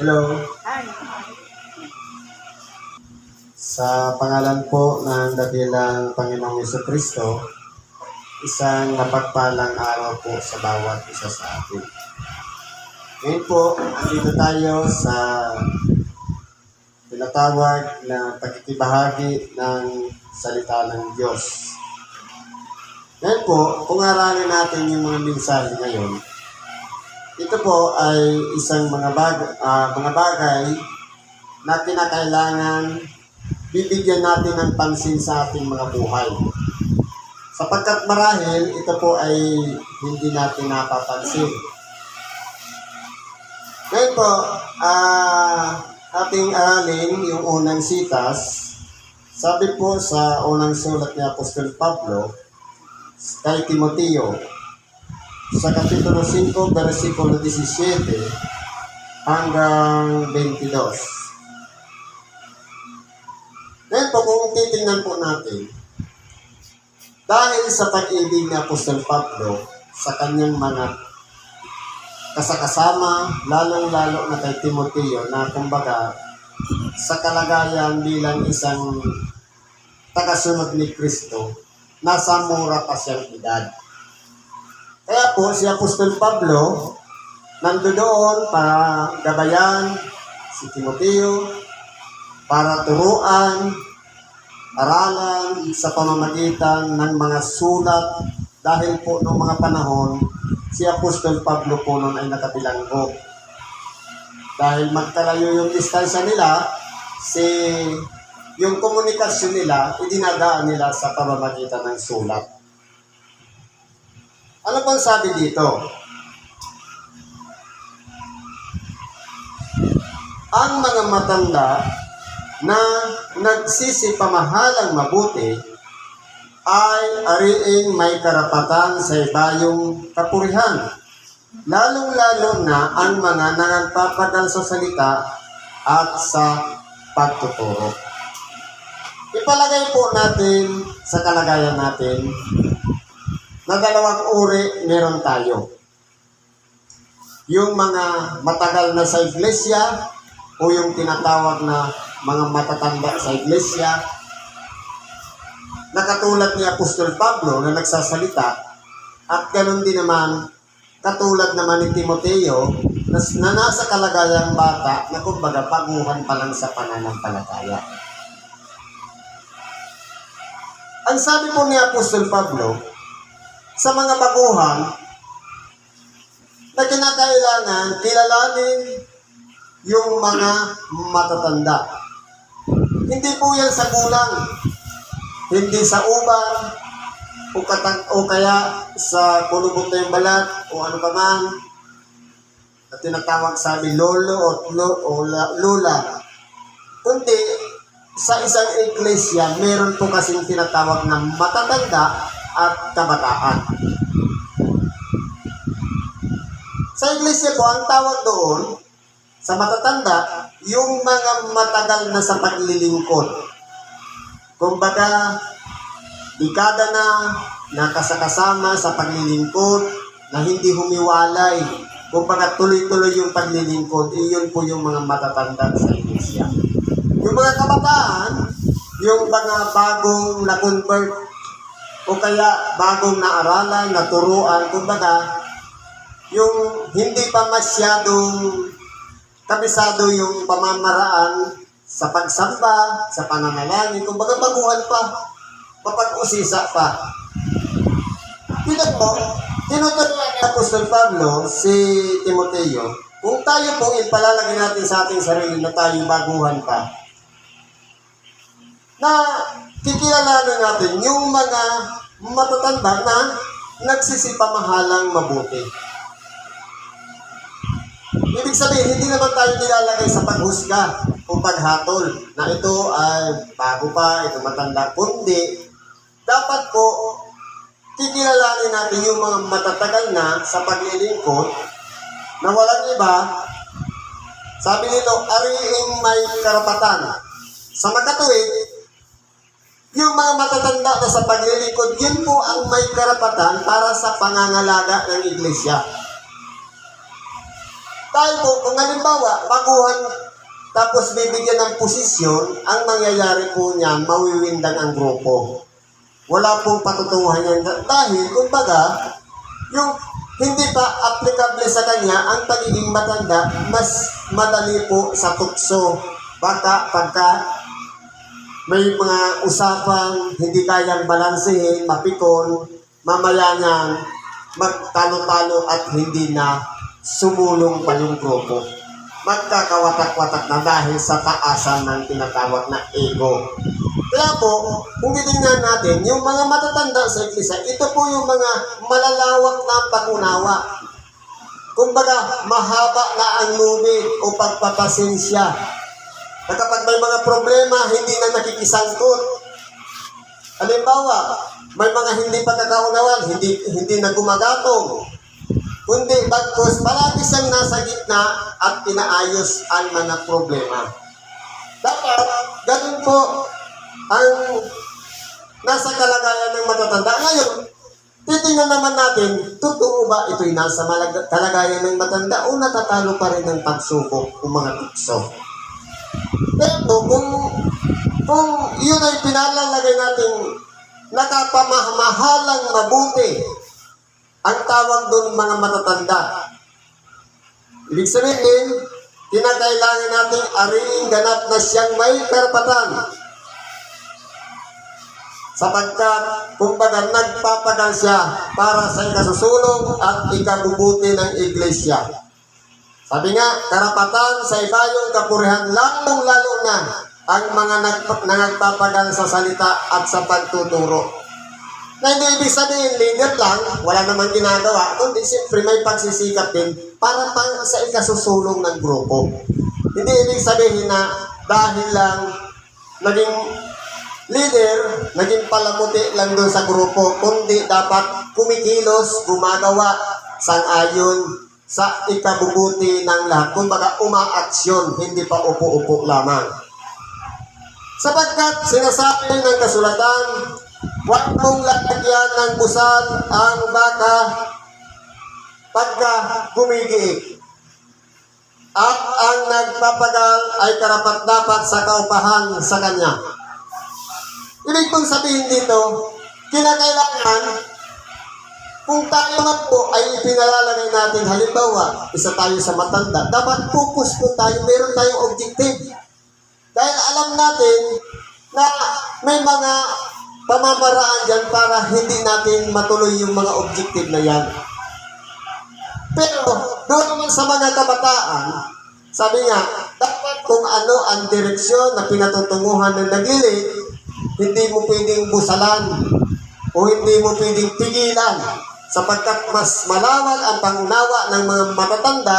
Hello. Ay, Sa pangalan po ng dakilang Panginoong Yeso Kristo, isang napagpalang araw po sa bawat isa sa atin. Ngayon po, andito tayo sa tinatawag na pagkikibahagi ng salita ng Diyos. Ngayon po, kung aralin natin yung mga mensahe ngayon, ito po ay isang mga, bag, ah, mga bagay na kinakailangan bibigyan natin ng pansin sa ating mga buhay. Sapagkat marahil ito po ay hindi natin napapansin. Ngayon po, ah, ating aralin yung unang sitas. Sabi po sa unang sulat ni Apostol Pablo kay Timoteo sa Kapitulo 5, versikulo 17 hanggang 22. Ngayon po, kung titingnan po natin, dahil sa pag-ibig ni Apostol Pablo sa kanyang mga kasakasama, lalong-lalo na kay Timoteo na kumbaga sa kalagayan bilang isang tagasunod ni Kristo, nasa mura pa siyang edad. Kaya po si Apostol Pablo nandoon para gabayan si Timoteo, para turuan, aralan sa pamamagitan ng mga sulat dahil po noong mga panahon si Apostol Pablo po noon ay nakabilanggo. Dahil magkalayo yung distansya nila, si yung komunikasyon nila, idinadaan nila sa pamamagitan ng sulat. Ano pang sabi dito? Ang mga matanda na nagsisipamahalang mabuti ay ariing may karapatan sa ibayong kapurihan. Lalong-lalo na ang mga nangagpapadal sa salita at sa pagtuturo. Ipalagay po natin sa kalagayan natin na dalawang uri meron tayo. Yung mga matagal na sa iglesia o yung tinatawag na mga matatanda sa iglesia na katulad ni Apostol Pablo na nagsasalita at ganun din naman katulad naman ni Timoteo na, na nasa kalagayang bata na kumbaga paguhan pa lang sa pananampalataya. Ang sabi po ni Apostol Pablo, sa mga baguhan na kinakailangan kilalanin yung mga matatanda. Hindi po yan sa gulang, hindi sa ubang, o, katang, o kaya sa kulubot na yung balat, o ano pa man, na tinatawag sabi lolo o, lo, o la- lula. Kundi, sa isang iglesia, meron po kasing tinatawag na matatanda at kabataan. Sa iglesia po, ang tawag doon, sa matatanda, yung mga matagal na sa paglilingkod. Kumbaga, dekada na nakasakasama sa paglilingkod na hindi humiwalay. Kumbaga, tuloy-tuloy yung paglilingkod, iyon po yung mga matatanda sa iglesia. Yung mga kabataan, yung mga bagong na-convert o kaya bagong naaralan, naturuan, kumbaga, yung hindi pa masyadong kabisado yung pamamaraan sa pagsamba, sa pananalangin, kumbaga baguhan pa, mapag-usisa pa. Tingnan mo, tinuturuan ni Apostol Pablo si Timoteo, kung tayo pong ipalalagay natin sa ating sarili na tayo baguhan pa, na kikilalanin natin yung mga matatanda na nagsisipamahalang mabuti. Ibig sabihin, hindi naman tayo nilalagay sa paghusga o paghatol na ito ay bago pa, ito matanda, kundi dapat po kikilalanin natin yung mga matatagal na sa paglilingkod na walang iba, sabi nito, ariing may karapatan sa makatuwid yung mga matatanda na sa paglilingkod, yun po ang may karapatan para sa pangangalaga ng iglesia. Dahil po, kung halimbawa, baguhan tapos bibigyan ng posisyon, ang mangyayari po niyan, mawiwindang ang grupo. Wala pong patutunguhan yan. Dahil, kumbaga, yung hindi pa applicable sa kanya ang pagiging matanda, mas madali po sa tukso. Baka pagka may mga usapang hindi kayang balansehin, mapikon, mamaya niyan, magtalo-talo at hindi na sumulong pa yung grupo. Magkakawatak-watak na dahil sa taasan ng tinatawag na ego. Kaya po, kung titingnan natin, yung mga matatanda sa iglesia, ito po yung mga malalawak na pag-unawa. Kumbaga, mahaba na ang lubid o pagpapasensya. Na kapag may mga problema, hindi na nakikisangkot. Halimbawa, may mga hindi pagkakaunawan, hindi, hindi na gumagatong. Kundi bagkus, palagi siyang nasa gitna at inaayos ang mga problema. Dapat, ganun po ang nasa kalagayan ng matatanda. Ngayon, titingnan naman natin, totoo ba ito'y nasa kalagayan ng matanda o natatalo pa rin ng pagsubok o mga tukso? Pero kung, kung yun ay pinalalagay natin nakapamahamahalang mabuti, ang tawag doon mga matatanda. Ibig sabihin, kinakailangan natin ariing ganap na siyang may karapatan. Sapagkat, kumbaga, nagpapagal siya para sa ikasusulong at ikabubuti ng iglesia. Sabi nga, karapatan sa ibayong kapurihan, lalong-lalo na ang mga nagpa- na nagpapagal sa salita at sa pagtuturo. Na hindi ibig sabihin, leader lang, wala namang ginagawa, kundi siyempre may pagsisikap din para pa sa ikasusulong ng grupo. Hindi ibig sabihin na dahil lang naging leader, naging palamuti lang doon sa grupo, kundi dapat kumikilos, gumagawa, sang-ayon sa ikabubuti ng lahat. Kumbaga, umaaksyon, hindi pa upo-upo lamang. Sapagkat sinasabi ng kasulatan, huwag mong lalagyan ng busal ang baka pagka gumigiik. At ang nagpapagal ay karapat dapat sa kaupahan sa kanya. Ibig kong sabihin dito, kinakailangan kung tayo nga po ay ipinalalagay natin, halimbawa, isa tayo sa matanda, dapat focus po tayo, meron tayong objective. Dahil alam natin na may mga pamamaraan dyan para hindi natin matuloy yung mga objective na yan. Pero doon naman sa mga kabataan, sabi nga, dapat kung ano ang direksyon na pinatutunguhan ng naglilit, hindi mo pwedeng busalan o hindi mo pwedeng pigilan sapagkat mas malawak ang pangunawa ng mga matatanda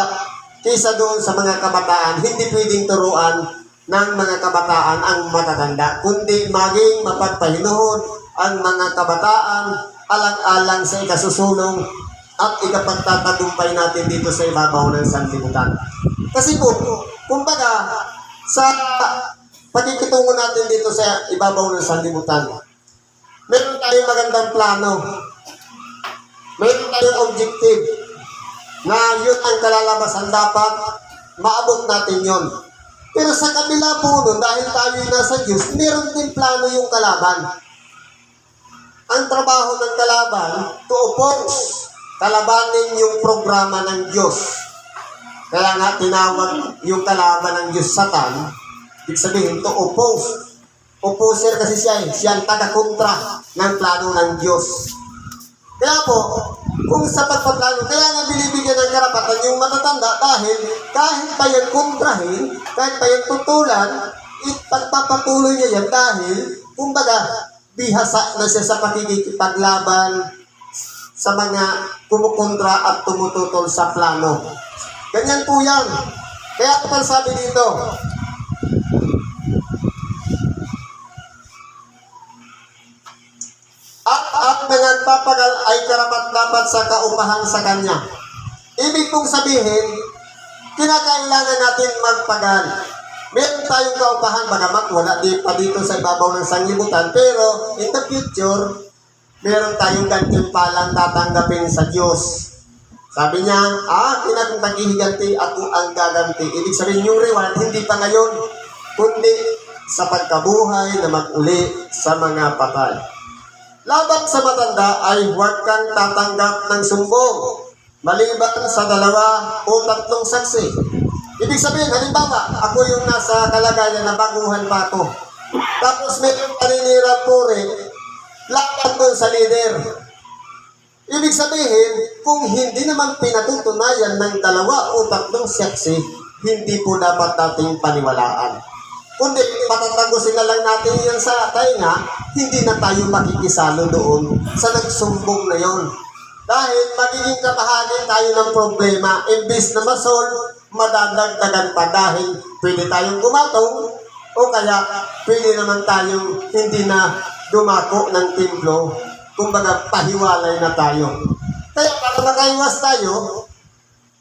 kaysa doon sa mga kabataan. Hindi pwedeng turuan ng mga kabataan ang matatanda, kundi maging mapagpahinuhon ang mga kabataan alang-alang sa ikasusulong at ikapagtatagumpay natin dito sa ibabaw ng sanlibutan. Kasi po, kumbaga, sa pagkikitungo natin dito sa ibabaw ng sanlibutan, meron tayong magandang plano. Meron tayong objective na yun ang kalalabasan dapat maabot natin yon. Pero sa kabila po nun, dahil tayo nasa Diyos, meron din plano yung kalaban. Ang trabaho ng kalaban, to oppose, kalabanin yung programa ng Diyos. Kaya nga tinawag yung kalaban ng Diyos Satan, ibig sabihin to oppose. Opposer kasi siya eh. Siya ang taga-kontra ng plano ng Diyos. Kaya po, kung sa pagpaplano, kaya nga binibigyan ng karapatan yung matatanda dahil kahit pa yan kontrahin, kahit pa yan tutulan, ipagpapatuloy niya yan dahil, kumbaga, bihasa na siya sa pakikipaglaban sa mga kumukontra at tumututol sa plano. Ganyan po yan. Kaya ako pang sabi dito, nagpapagal ay karapat dapat sa kaupahan sa kanya. Ibig kong sabihin, kinakailangan natin magpagal. Meron tayong kaupahan, bagamat wala di pa dito sa ibabaw ng sanglibutan, pero in the future, meron tayong gantimpalang tatanggapin sa Diyos. Sabi niya, ah, kinakong taghihiganti, ako ang gaganti. Ibig sabihin yung reward, hindi pa ngayon, kundi sa pagkabuhay na mag-uli sa mga patay. Laban sa matanda ay huwag kang tatanggap ng sumbong maliban sa dalawa o tatlong saksi. Ibig sabihin, halimbawa, ako yung nasa kalagayan na baguhan pa ako. Tapos may paninira puri, laban doon sa leader. Ibig sabihin, kung hindi naman pinatutunayan ng dalawa o tatlong saksi, hindi po dapat nating paniwalaan. Kundi patatagusin na lang natin yan sa tainga, hindi na tayo makikisalo doon sa nagsumbong na yon. Dahil magiging kabahagi tayo ng problema, imbis na masolve, madadagdagan pa dahil pwede tayong gumatong o kaya pwede naman tayong hindi na dumako ng templo, kumbaga pahiwalay na tayo. Kaya para makaiwas tayo,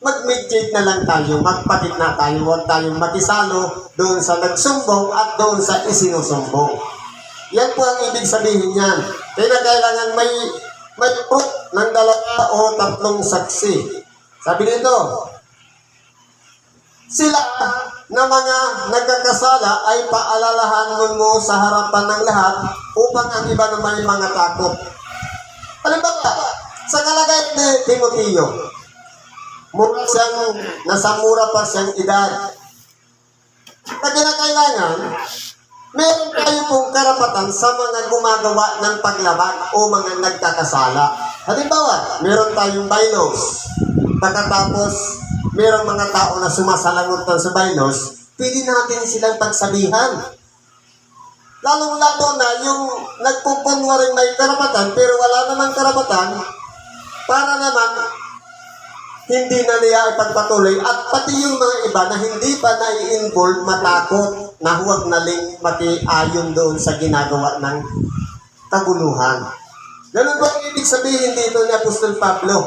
mag-meditate na lang tayo, magpatid na tayo, huwag tayong makisalo doon sa nagsumbong at doon sa isinusumbong. Yan po ang ibig sabihin niyan. Kaya kailangan may may proof ng dalawa o tatlong saksi. Sabi dito, sila na mga nagkakasala ay paalalahanan mo sa harapan ng lahat upang ang iba na may mga takot. Halimbawa, sa kalagayan ni Timoteo, mura siyang, nasa mura pa siyang edad. Na kinakailangan, meron tayo pong karapatan sa mga gumagawa ng paglaban o mga nagkakasala. Halimbawa, meron tayong bylaws. Pagkatapos, meron mga tao na sumasalangutan sa bylaws, pwede natin silang pagsabihan. Lalong-lalo na yung nagpupunwaring may karapatan pero wala namang karapatan para naman hindi na niya ipagpatuloy at pati yung mga iba na hindi pa na-involve matakot na huwag na ling makiayon doon sa ginagawa ng kaguluhan. Ganun ba ibig sabihin dito ni Apostol Pablo?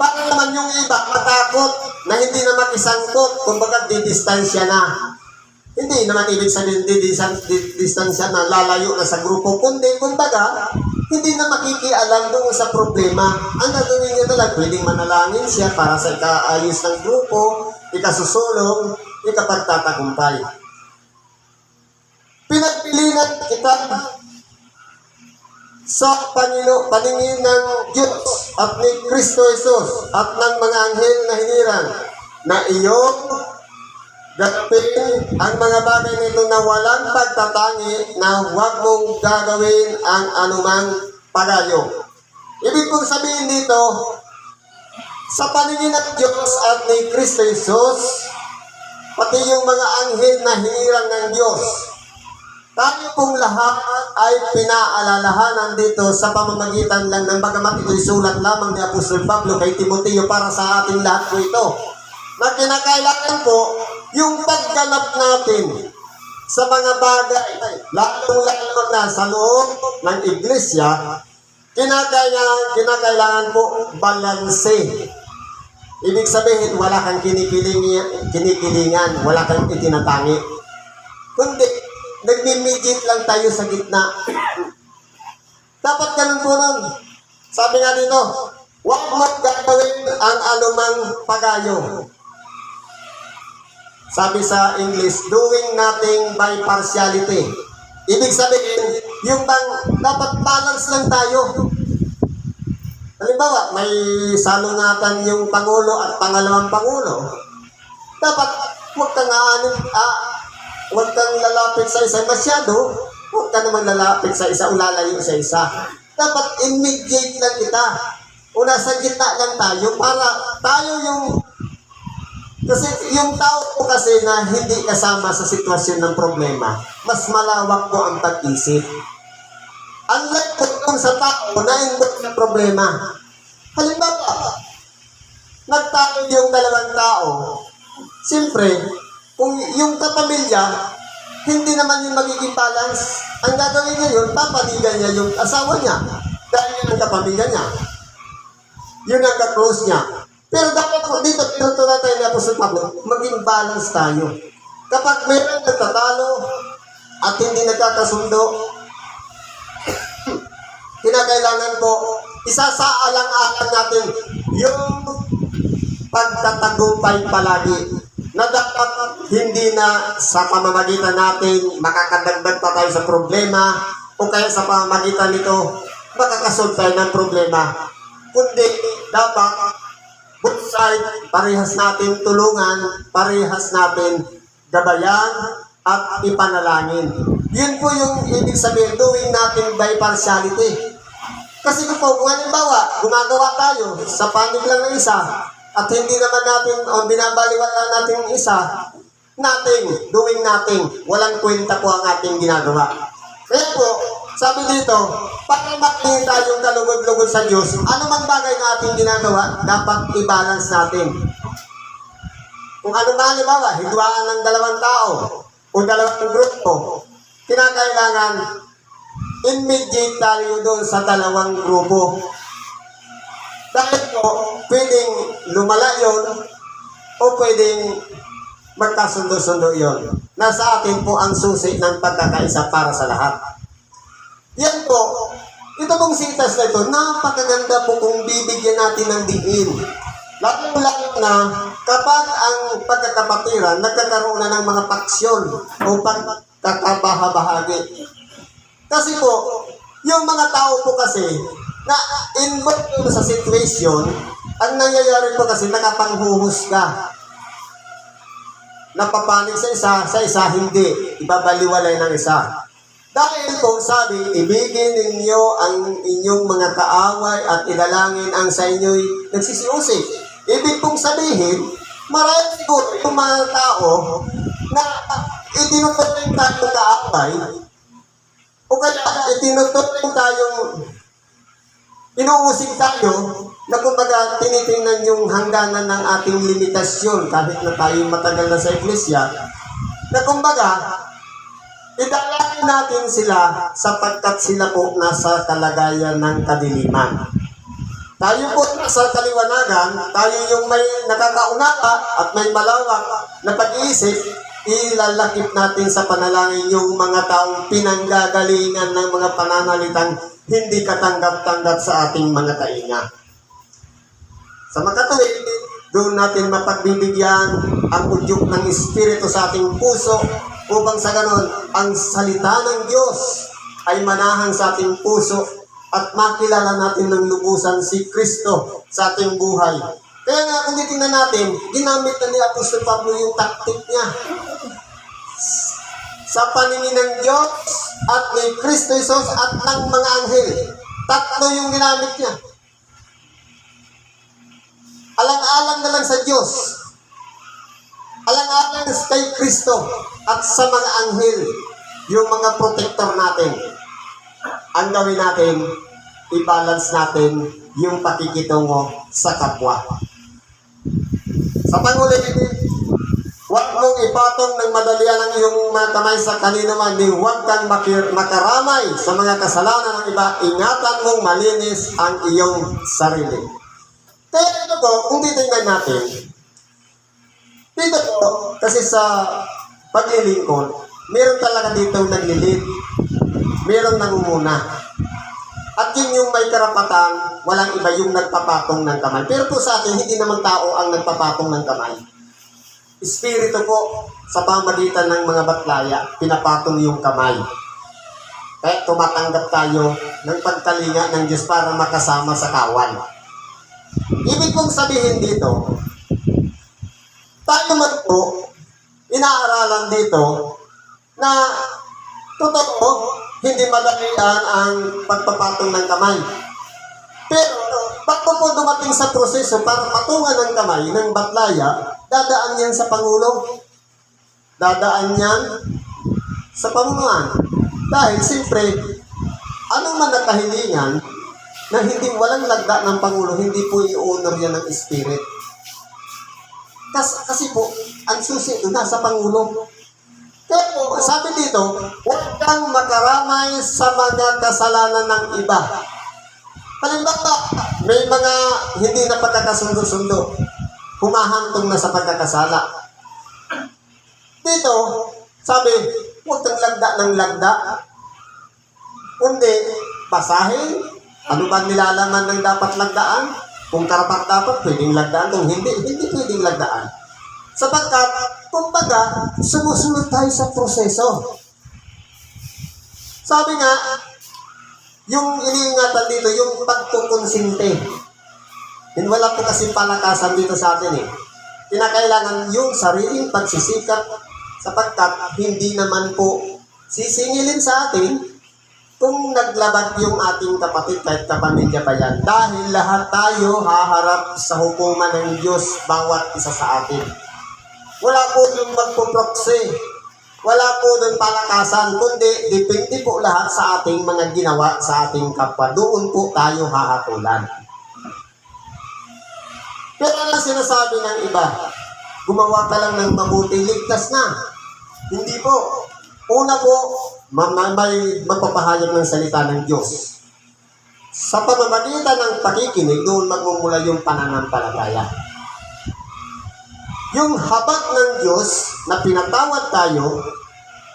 Para naman yung iba matakot na hindi na makisangkot, kumbaga didistansya na. Hindi naman ibig sabihin didistansya na lalayo na sa grupo, kundi kumbaga hindi na makikialam doon sa problema. Ang gagawin niya na lang, pwedeng manalangin siya para sa ikaayos ng grupo, ikasusulong, ikapagtatagumpay. Pinagpilinan kita sa Pangino, paningin ng Diyos at ni Kristo Jesus at ng mga anghel na hiniran na iyong gagawin ang mga bagay nito na walang pagtatangi na huwag mong gagawin ang anumang pagayo. Ibig kong sabihin dito, sa paningin ng Diyos at ni Kristo Jesus, pati yung mga anghel na hinirang ng Diyos, tayo pong lahat ay pinaalalahanan dito sa pamamagitan lang ng bagamat ito'y sulat lamang ni Apostol Pablo kay Timoteo para sa ating lahat po ito. Na kinakailangan po yung pagganap natin sa mga bagay, lalong-lalo na sa loob ng iglesia, kinakailangan, kinakailangan po balanse. Ibig sabihin, wala kang kinikilingan, kinikilingan wala kang itinatangi. Kundi, nagmi-mediate lang tayo sa gitna. Dapat ganun po nun. Sabi nga dito, huwag mo gagawin ang anumang pagayo. Sabi sa English, doing nothing by partiality. Ibig sabihin, yung bang dapat balance lang tayo. Halimbawa, may salungatan yung Pangulo at pangalawang Pangulo. Dapat huwag kang aanin, ah, huwag kang lalapit sa isa masyado, huwag ka naman lalapit sa isa o lalayo sa isa. Dapat immediate lang kita. O nasa gitna lang tayo para tayo yung kasi yung tao po kasi na hindi kasama sa sitwasyon ng problema, mas malawak po ang pag-isip. Unlike po kung sa tao na involved ng problema. Halimbawa, nagtalo yung dalawang tao, siyempre, kung yung kapamilya, hindi naman yung magiging balance. Ang gagawin niya yun, papanigan niya yung asawa niya. Dahil yun ang kapamilya niya. Yun ang ka-close niya. Pero dapat po dito, tinutunan tayo ni Apostol Pablo, maging balance tayo. Kapag mayroong nagtatalo at hindi nagkakasundo, kinakailangan po, isasaalang-alang natin yung pagtatagumpay palagi na dapat hindi na sa pamamagitan natin makakadagdag pa tayo sa problema o kaya sa pamamagitan nito makakasolve tayo ng problema kundi dapat both side parehas natin tulungan parehas natin gabayan at ipanalangin. Yun po yung ibig sabihin doing natin by partiality. Kasi kung po, kung halimbawa, gumagawa tayo sa panig lang ng isa, at hindi naman natin, o binabaliwala natin yung isa, nating, doing nating, walang kwenta po ang ating ginagawa. Kaya po, sabi dito, para makinig tayong kalugod-lugod sa Diyos, ano man bagay na ating ginagawa, dapat i-balance natin. Kung ano man, halimbawa, hidwaan ng dalawang tao, o dalawang grupo, kinakailangan immediate tayo doon sa dalawang grupo. Dahil po, pwedeng lumala yon o pwedeng magkasundo-sundo yon. Nasa atin po ang susi ng pagkakaisa para sa lahat. Yan po, ito pong sitas na ito, napakaganda po kung bibigyan natin ng diin. Lalo-lalo na kapag ang pagkakapatiran nagkakaroon na ng mga paksyon o pagkakabahabahagi. Kasi po, yung mga tao po kasi na involved sa situation, ang nangyayari po kasi nakapanghuhus ka. Napapanig sa isa, sa isa hindi. Ibabaliwalay ng isa. Dahil po sabi, ibigin ninyo ang inyong mga kaaway at ilalangin ang sa inyo'y nagsisiusi. Ibig pong sabihin, marami siguro yung mga tao na itinutuloy tayo kaaway o kaya itinutuloy tayong inuusig tayo na kumbaga tinitingnan yung hangganan ng ating limitasyon kahit na tayo matagal na sa iglesia na kumbaga idalangin natin sila sapagkat sila po nasa kalagayan ng kadiliman. Tayo po nasa kaliwanagan, tayo yung may nakakaunaka at may malawak na pag-iisip, ilalakip natin sa panalangin yung mga taong pinanggagalingan ng mga pananalitang hindi katanggap-tanggap sa ating mga tainga. Sa makatuwid, doon natin mapagbibigyan ang udyok ng Espiritu sa ating puso upang sa ganon, ang salita ng Diyos ay manahan sa ating puso at makilala natin ng lubusan si Kristo sa ating buhay. Kaya nga kung titingnan natin, ginamit na ni Apostol Pablo yung taktik niya. Sa paningin ng Diyos at ni Kristo Jesus at ng mga anghel. Tatlo yung ginamit niya. Alang-alang na lang sa Diyos. Alang-alang kay Kristo at sa mga anghel, yung mga protector natin. Ang gawin natin, i-balance natin yung pakikitungo sa kapwa. Sa pangulit, huwag mong ipatong ng madalian ang iyong mga kamay sa kanino man, ni huwag kang makaramay sa mga kasalanan ng iba, ingatan mong malinis ang iyong sarili. Kaya ito po, kung titingnan natin, dito po, kasi sa paglilingkod, meron talaga dito naglilid, meron nangunguna. At yun yung may karapatan, walang iba yung nagpapatong ng kamay. Pero po sa atin, hindi naman tao ang nagpapatong ng kamay. Espiritu po, sa pamagitan ng mga batlaya, pinapatong yung kamay. Kaya tumatanggap tayo ng pagkalinga ng Diyos para makasama sa kawan. Ibig kong sabihin dito, tayo man po, inaaralan dito na totoo, hindi madalian ang pagpapatong ng kamay. Pero, bago po dumating sa proseso para patungan ng kamay ng batlaya, dadaan yan sa Pangulo. Dadaan yan sa pamunuan. Dahil siyempre, anong man nakahilingan na hindi walang lagda ng Pangulo, hindi po i-honor yan ng Spirit. Kasi, kasi po, ang susi nasa Pangulo. Kaya po, sabi dito, huwag kang makaramay sa mga kasalanan ng iba. Halimbawa, may mga hindi na pagkakasundo-sundo, humahantong na sa pagkakasala. Dito, sabi, huwag kang lagda ng lagda. Kundi, basahin. Ano ba nilalaman ng dapat lagdaan? Kung karapat dapat, pwedeng lagdaan. Kung hindi, hindi pwedeng lagdaan. Sapagkat, kumbaga, sumusunod tayo sa proseso. Sabi nga, yung iniingatan dito, yung pagkukonsinte. Yun wala po kasi palakasan dito sa atin eh. Kinakailangan yung sariling pagsisikap sapagkat hindi naman po sisingilin sa atin kung naglabag yung ating kapatid kahit kapamilya pa yan. Dahil lahat tayo haharap sa hukuman ng Diyos bawat isa sa atin. Wala po yung magpuproksi. Wala po ng palakasan, kundi depende po lahat sa ating mga ginawa sa ating kapwa. Doon po tayo hahatulan. Pero ano sinasabi ng iba? Gumawa ka lang ng mabuti, ligtas na. Hindi po. Una po, ma- ma- may magpapahayag ng salita ng Diyos. Sa pamamagitan ng pakikinig, doon magmumula yung pananampalataya. Yung habag ng Diyos na pinatawad tayo,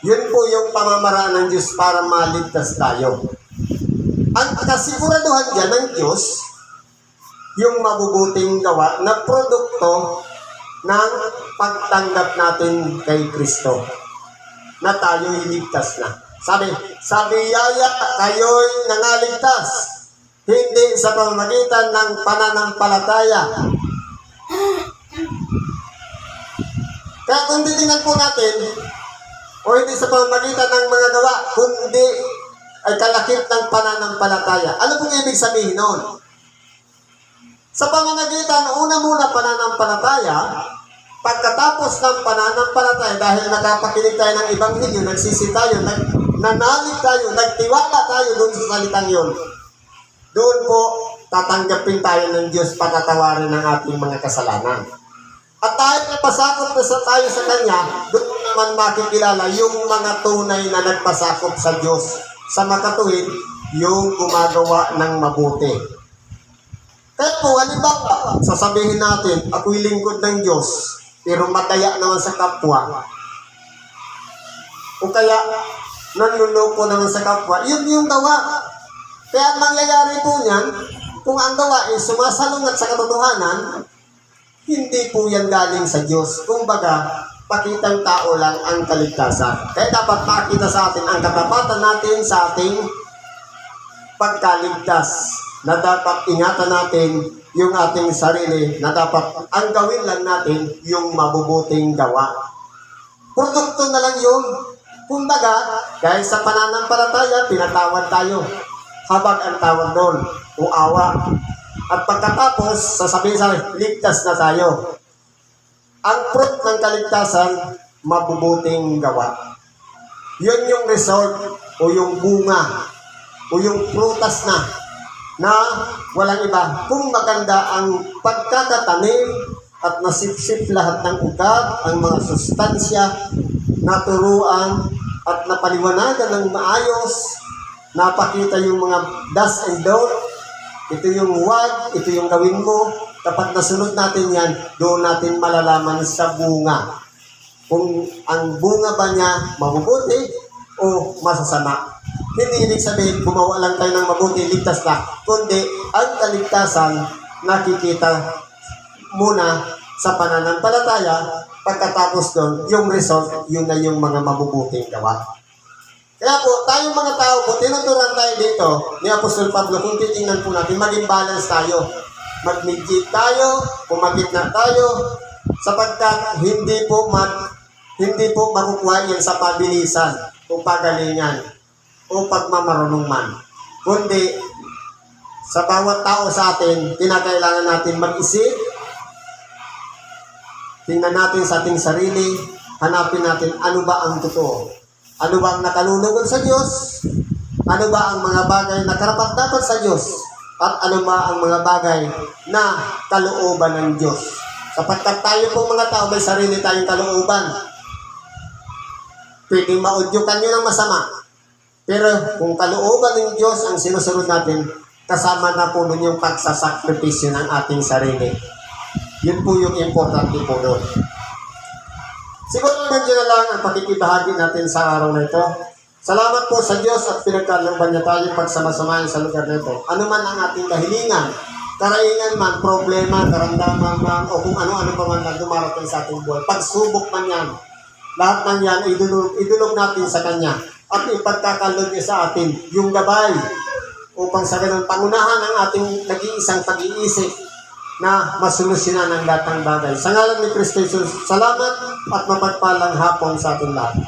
yun po yung pamamaraan ng Diyos para maligtas tayo. Ang kasiguraduhan yan ng Diyos, yung mabubuting gawa na produkto ng pagtanggap natin kay Kristo na tayo iligtas na. Sabi, sabi yaya, kayo'y nangaligtas, hindi sa pamamagitan ng pananampalataya. Kaya kung titingnan po natin, o hindi sa pamamagitan ng mga gawa, kundi ay kalakip ng pananampalataya. Ano pong ibig sabihin noon? Sa pamamagitan, una muna pananampalataya, pagkatapos ng pananampalataya, dahil nakapakinig tayo ng Ebanghelyo, nagsisi tayo, nag, nanalig tayo, nagtiwala tayo doon sa salitang yun. Doon po, tatanggapin tayo ng Diyos patatawarin ng ating mga kasalanan. At tayo napasakop na sa tayo sa Kanya, doon naman makikilala yung mga tunay na nagpasakop sa Diyos. Sa makatuwid, yung gumagawa ng mabuti. Kaya po, halimbawa, sasabihin natin, ako'y lingkod ng Diyos, pero madaya naman sa kapwa. O kaya, nanluloko naman sa kapwa, yun yung gawa. Kaya ang mangyayari po niyan, kung ang gawa ay sumasalungat sa katotohanan, hindi po yan galing sa Diyos. Kumbaga, pakitang tao lang ang kaligtasan. Kaya dapat makita sa atin ang katapatan natin sa ating pagkaligtas na dapat ingatan natin yung ating sarili na dapat ang gawin lang natin yung mabubuting gawa. Produkto na lang yun. Kumbaga, dahil sa pananampalataya, pinatawad tayo. Habag ang tawag doon, o awa. At pagkatapos, sasabihin sa ligtas na tayo. Ang fruit ng kaligtasan, mabubuting gawa. Yun yung result o yung bunga o yung prutas na na walang iba. Kung maganda ang pagkakatanim at nasipsip lahat ng ugat, ang mga sustansya, naturuan at napaliwanagan ng maayos, napakita yung mga does and don't, ito yung wag, ito yung gawin mo. Kapag nasunod natin yan, doon natin malalaman sa bunga. Kung ang bunga ba niya mabubuti o masasama. Hindi ibig sabihin, gumawa lang tayo ng mabuti, ligtas na. Kundi, ang kaligtasan, nakikita muna sa pananampalataya, pagkatapos doon, yung result, yun na yung mga mabubuting gawa. Kaya po, tayong mga tao po, tinuturan tayo dito ni Apostol Pablo, kung titingnan po natin, maging balance tayo. Mag-meditate tayo, kumagitna tayo, sapagkat hindi po man, hindi po makukuha yan sa pabilisan o pagalingan o pagmamarunong man. Kundi, sa bawat tao sa atin, kinakailangan natin mag-isip, tingnan natin sa ating sarili, hanapin natin ano ba ang totoo. Ano ba ang nakalulugod sa Diyos? Ano ba ang mga bagay na karapat dapat sa Diyos? At ano ba ang mga bagay na kalooban ng Diyos? Sapagkat tayo po mga tao may sarili tayong kalooban. Pwedeng maudyukan nyo ng masama. Pero kung kalooban ng Diyos ang sinusunod natin, kasama na po nun yung pagsasakripisyo ng ating sarili. Yun po yung importante po doon. Siguro naman dyan na lang ang pakikibahagi natin sa araw na ito. Salamat po sa Diyos at pinagkalooban niya tayo pagsamasamahin sa lugar na ito. Ano man ang ating kahilingan, karaingan man, problema, karamdaman man, o kung ano-ano pa man na dumarating sa ating buhay. Pagsubok man yan, lahat ng yan, idulog, idulog natin sa Kanya at ipagkakalog niya sa atin yung gabay upang sa ganun pangunahan ang ating nag-iisang pag-iisip na masolusyonan ang lahat ng bagay. Sa ngalan ni Kristo Jesus, salamat at mapagpalang hapon sa ating lahat.